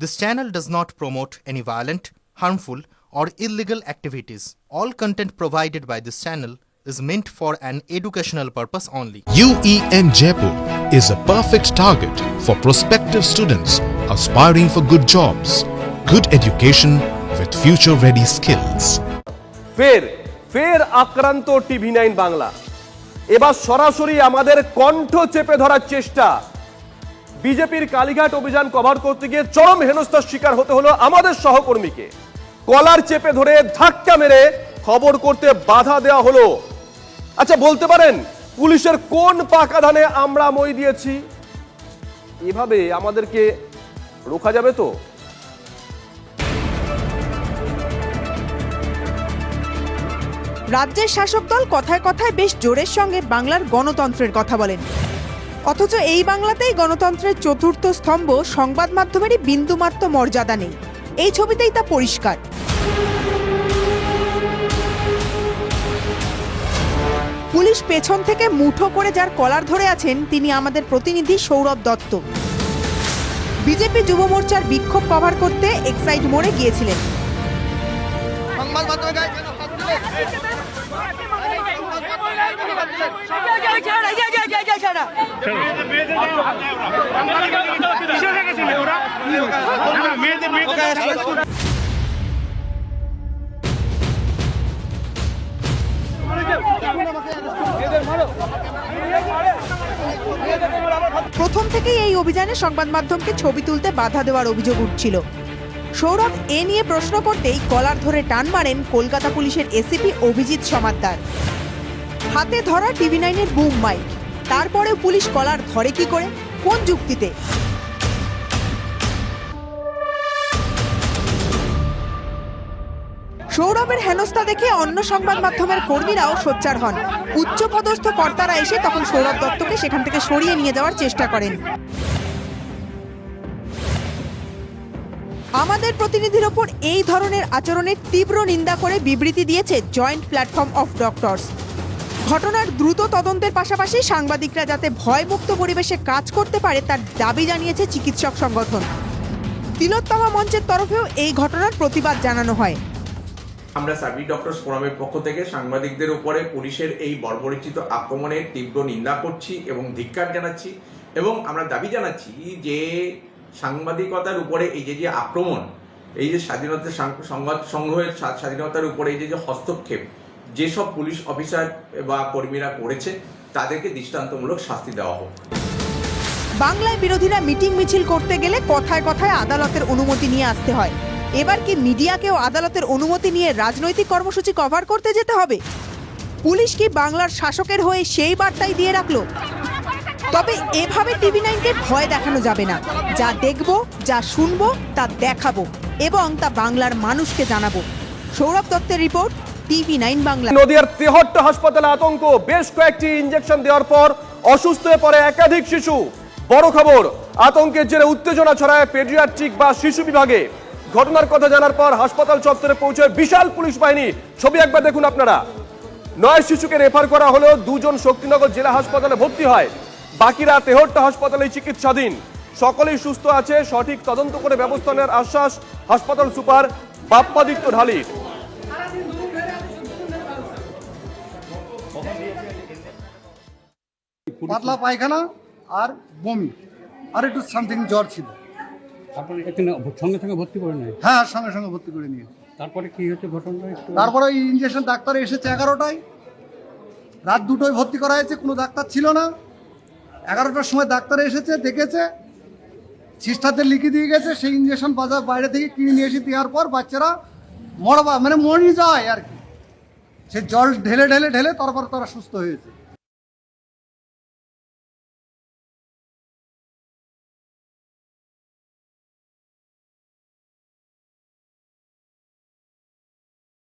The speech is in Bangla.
This channel does not promote any violent, harmful, or illegal activities. All content provided by this channel is meant for an educational purpose only. UEM Jaipur is a perfect target for prospective students aspiring for good jobs, good education with future ready skills. ফের ফের আক্রান্ত টিভি নাইন বাংলা এবার সরাসরি আমাদের কণ্ঠ চেপে ধরার চেষ্টা বিজেপির কালীঘাট অভিযান কভার করতে গিয়ে চরম হেনস্থার শিকার হতে হলো আমাদের সহকর্মীকে। কলার চেপে ধরে ধাক্কা মেরে খবর করতে বাধা দেওয়া হলো। আচ্ছা বলতে পারেন, পুলিশের কোন পাকা ধানে আমরা মই দিয়েছি? এভাবে আমাদেরকে রোখা যাবে তো? রাজ্যের শাসক দল কথায় কথায় বেশ জোরের সঙ্গে বাংলার গণতন্ত্রের কথা বলেন। অথচ এই বাংলাতেই গণতন্ত্রের চতুর্থ স্তম্ভ সংবাদ মাধ্যমেরই বিন্দুমাত্র মর্যাদা নেই। এই ছবিতেই তা পরিষ্কার। পুলিশ পেছন থেকে মুঠো করে যার কলার ধরে আছেন, তিনি আমাদের প্রতিনিধি সৌরভ দত্ত। বিজেপি যুব মোর্চার বিক্ষোভ কভার করতে এক্সাইড মোড়ে গিয়েছিলেন। প্রথম থেকেই এই অভিযানে সংবাদ মাধ্যমকে ছবি তুলতে বাধা দেওয়ার অভিযোগ উঠছিল। সৌরভ এ নিয়ে প্রশ্ন করতেই কলার ধরে টান মারেন কলকাতা পুলিশের এসিপি অভিজিৎ সমাদ্দার। হাতে ধরা টিভি নাইনের বুম মাইক তারপরেও পুলিশ কলার ধরে কি করে? কোন যুক্তিতে? সৌরভের হেনস্থা দেখে অন্য সংবাদ মাধ্যমের কর্মীরাও সোচ্চার হন। উচ্চপদস্থ কর্তারা এসে তখন সৌরভ দত্তকে সেখান থেকে সরিয়ে নিয়ে যাওয়ার চেষ্টা করেন। আমাদের প্রতিনিধির ওপর এই ধরনের আচরণের তীব্র নিন্দা করে বিবৃতি দিয়েছে জয়েন্ট প্ল্যাটফর্ম অফ ডক্টরস। ঘটনার দ্রুত তদন্তের পাশাপাশি সাংবাদিকরা যাতে ভয়মুক্ত পরিবেশে কাজ করতে পারে তার দাবি জানিয়েছে চিকিৎসক সংগঠন। তিলোত্তমা মঞ্চের তরফেও এই ঘটনার প্রতিবাদ জানানো হয়। আমরা সার্ভিস ডক্টর ফোরামের পক্ষ থেকে সাংবাদিকদের উপরে পুলিশের এই বর্বরিচিত আক্রমণের তীব্র নিন্দা করছি এবং ধিক্কার জানাচ্ছি এবং আমরা দাবি জানাচ্ছি যে সাংবাদিকতার উপরে এই যে যে আক্রমণ, এই যে স্বাধীনতা সংবাদ সংগ্রহের স্বাধীনতার উপরে এই যে যে হস্তক্ষেপ যেসব পুলিশ অফিসার বা কর্মীরা করেছে, তাদেরকে দৃষ্টান্তমূলক শাস্তি দেওয়া হোক। বাংলায় বিরোধীরা মিটিং মিছিল করতে গেলে কথায় কথায় আদালতের অনুমতি নিয়ে আসতে হয়। এবার কি মিডিয়াকেও আদালতের অনুমতি নিয়ে রাজনৈতিক কর্মসূচি কভার করতে যেতে হবে? পুলিশ কি বাংলার শাসকের হয়ে সেই বার্তাই দিয়ে রাখল? তবে এভাবে টিভি নাইনকে ভয় দেখানো যাবে না। যা দেখব, যা শুনব, তা দেখাবো এবং তা বাংলার মানুষকে জানাব। সৌরভ দত্তের রিপোর্ট টিভি নাইন বাংলা। নদিয়ার তেহট্ট হাসপাতালে আতঙ্ক, বেশ কয়েকটি ইঞ্জেকশন দেওয়ার পর অসুস্থ হয়ে পড়ে একাধিক শিশু। বড় খবর, আতঙ্কের জেরে উত্তেজনা ছড়ায় পেডিয়াট্রিক বা শিশু বিভাগে। ঘটনার কথা জানার পর হাসপাতাল চত্বরে পৌঁছয় বিশাল পুলিশ বাহিনী। ছবি একবার দেখুন আপনারা। নয় শিশুকে রেফার করা হলেও দুজন শক্তিনগর জেলা হাসপাতালে ভর্তি হয়। বাকিরা তেহট্ট হাসপাতালে চিকিৎসাধীন। সকলেই সুস্থ আছে, সঠিক তদন্ত করে ব্যবস্থা নেওয়ার আশ্বাস হাসপাতাল সুপার বাপ্পাদিত্য ঢালির পাতলা পায়খানা আর বমি। আর একটু সামথিং জ্বর ছিল। তারপরে এখানে সঙ্গে সঙ্গে ভর্তি করে নেয়? হ্যাঁ সঙ্গে সঙ্গে ভর্তি করে নিয়ে। তারপরে কি হচ্ছে ঘটনাটা একটু? তারপরে ওই ইঞ্জেকশন ডাক্তার এসেছে এগারোটায়। রাত দুটোয় ভর্তি করা হয়েছে কোনো ডাক্তার ছিল না। এগারোটার সময় ডাক্তার এসেছে দেখেছে। সিস্টারদের লিখে দিয়ে গেছে সেই ইঞ্জেকশন বাজার বাইরে থেকে কিনে নিয়ে এসে দেওয়ার পর বাচ্চারা মরবা মানে মরি যায় আর কি। সে জল ঢেলে ঢেলে ঢেলে তারপর তারা সুস্থ হয়েছে।